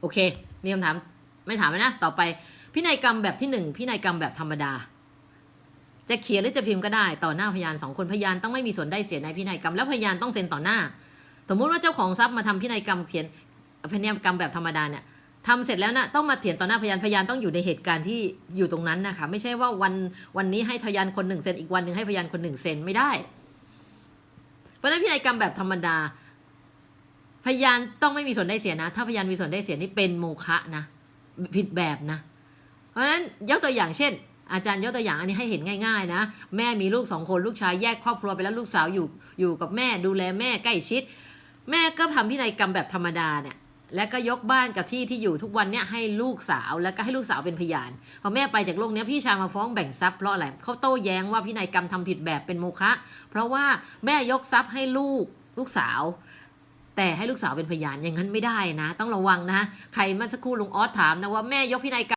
โอเค มีคำถามไม่ถามแล้วนะ ต่อไปพินัยกรรมแบบที่หนึ่งพินัยกรรมแบบธรรมดา จะเขียนหรือจะพิมพ์ก็ได้ ต่อหน้าพยานสองคนพยานต้องไม่มีส่วนได้เสียในพินัยกรรมแล้วพยานต้องเซ็นต่อหน้า สมมุติว่าเจ้าของทรัพย์มาทำพินัยกรรมเขียนพินัยกรรมแบบธรรมดาเนี่ยทำเสร็จแล้วนะต้องมาเถียนต่อหน้าพยานพยานต้องอยู่ในเหตุการณ์ที่อยู่ตรงนั้นนะคะ ไม่ใช่ว่าวันวันนี้ให้พยานคนหนึ่งเซ็นอีกวันหนึ่งให้พยานคนหนึ่งเซ็นไม่ได้ เพราะฉะนั้นพินัยกรรมแบบธรรมดา ยานต้องไม่มีส่วนได้เสียนะ ถ้าพยานมีส่วนได้เสียนี่เป็นโมฆะนะผิดแบบนะ เพราะฉะนั้นยกตัวอย่างเช่น อาจารย์ยกตัวอย่างอันนี้ให้เห็นง่ายๆ นะ แม่มีลูกสองคนลูกชายแยกครอบครัวไปแล้วลูกสาวอยู่อยู่กับแม่ดูแลแม่ใกล้ชิด แม่ก็ทำพินัยกรรมแบบธรรมดาเนี่ยและก็ยกบ้านกับที่ที่อยู่ทุกวันเนี่ยให้ลูกสาวแล้วก็ให้ลูกสาวเป็นพยานพอแม่ไปจากโลกเนี้ยพี่ชายมาฟ้องแบ่งทรัพย์เพราะอะไรเขาโต้แย้งว่าพินัยกรรมทำผิดแบบเป็นโมฆะเพราะว่าแม่ยกทรัพย์ให้ลูกลูกสาว แต่ให้ลูกสาวเป็นพยานอย่างนั้นไม่ได้นะ ต้องระวังนะ ใครเมื่อสักครู่ลุงออสถามนะว่าแม่ยกพินัยกรรม